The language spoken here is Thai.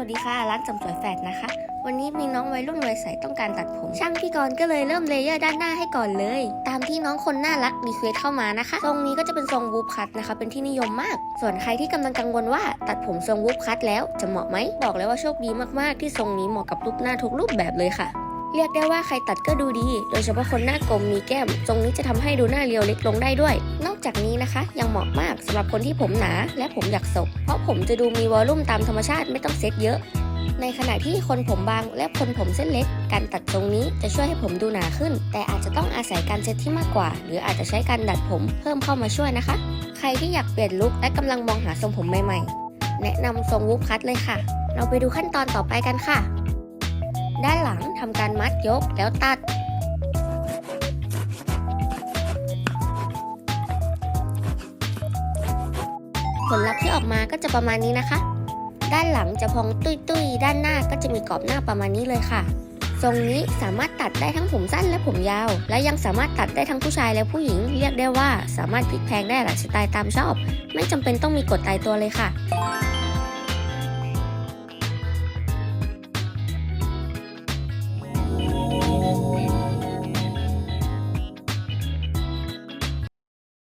วัสดีค่ะร้านจำสวยแฟดนะคะ วันนี้มีน้องวัยรุ่นวัยใสต้องการตัดผม ช่างพี่กรณ์ก็เลยเริ่มเลเยอร์ด้านหน้าให้ก่อนเลย ตามที่น้องคนน่ารักรีเควสเข้ามานะคะ ทรงนี้ก็จะเป็นทรงวูฟคัตนะคะ เป็นที่นิยมมาก ส่วนใครที่กำลังกังวลว่าตัดผมทรงวูฟคัตแล้วจะเหมาะไหมบอกเลยว่าโชคดีมากๆ ที่ทรงนี้เหมาะกับรูปหน้าทุกรูปแบบเลยค่ะเรียกได้ว่าใครตัดก็ดูดี โดยเฉพาะคนหน้ากลมมีแก้ม ทรงนี้จะทำให้ดูหน้าเรียวเล็กลงได้ด้วย น อกจากนี้นะคะ ยังเหมาะมากสำหรับคนที่ผมหนาและผมอยากศกเพราะผมจะดูมีวอลลุ่มตามธรรมชาติไม่ต้องเซ็ตเยอะ ในขณะที่คนผมบางและคนผมเส้นเล็ก การตัดตรงนี้จะช่วยให้ผมดูหนาขึ้น แต่อาจจะต้องอาศัยการเซ็ตที่มากกว่า หรืออาจจะใช้การดัดผมเพิ่มเข้ามาช่วยนะคะ ใครที่อยากเปลี่ยนลุคและกำลังมองหาทรงผมใหม่ๆ แนะนำทรงวูฟคัตเลยค่ะ เราไปดูขั้นตอนต่อไปกันค่ะ ด้านหลังทำการมัดยกแล้วตัด ผลลัพธ์ที่ออกมาก็จะประมาณนี้นะคะ ด้านหลังจะพองตุยตุ้ยๆ ด้านหน้าก็จะมีกรอบหน้าประมาณนี้เลยค่ะ ทรงนี้สามารถตัดได้ทั้งผมสั้นและผมยาว และยังสามารถตัดได้ทั้งผู้ชายและผู้หญิง เรียกได้ว่าสามารถพลิกแพลงได้หลายสไตล์ตามชอบ ไม่จำเป็นต้องมีกฎตายตัวเลยค่ะ